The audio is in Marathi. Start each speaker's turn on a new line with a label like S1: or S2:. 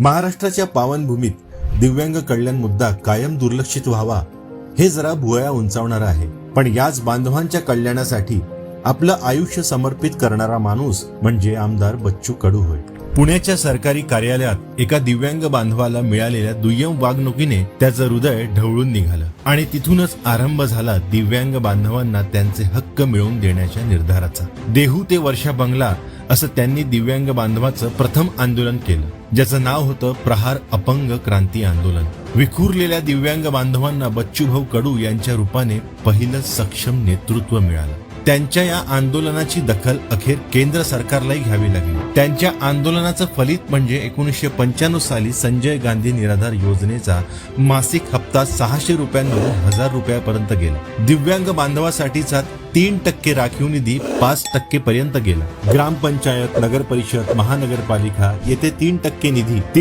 S1: महाराष्ट्राच्या पावनभूमीत दिव्यांग कल्याण मुद्दा कायम दुर्लक्षित व्हावा हे जरा भुवया उंचावणारं आहे. पण याच बांधवांच्या कल्याणासाठी आपलं आयुष्य समर्पित करणारा माणूस म्हणजे आमदार बच्चू कडू होय. पुण्याच्या सरकारी कार्यालयात एका दिव्यांग बांधवाला मिळालेल्या दुय्यम वागणुकीने त्याचं हृदय ढवळून निघालं आणि तिथूनच आरंभ झाला दिव्यांग बांधवांना त्यांचे हक्क मिळवून देण्याच्या निर्धाराचा. देहू ते वर्षा बंगला असं त्यांनी दिव्यांग बांधवाचं प्रथम आंदोलन केलं ज्याचं नाव होतं प्रहार अपंग क्रांती आंदोलन. विखुरलेल्या दिव्यांग बांधवांना बच्चूभाऊ कडू यांच्या रूपाने पहिलं सक्षम नेतृत्व मिळालं. त्यांच्या या आंदोलनाची दखल अखेर केंद्र सरकारलाही घ्यावी लागली. त्यांच्या आंदोलनाचं फलित म्हणजे एकोणीसशे पंच्याण्णव साली संजय गांधी निराधार योजनेचा मासिक हप्ता सहाशे रुपयांवरून हजार रुपयापर्यंत गेला. दिव्यांग बांधवासाठीचा तीन टक्के राखीव निधी पाच टक्के पर्यंत गेला. ग्रामपंचायत नगर परिषद महानगरपालिका येथे तीन टक्के निधी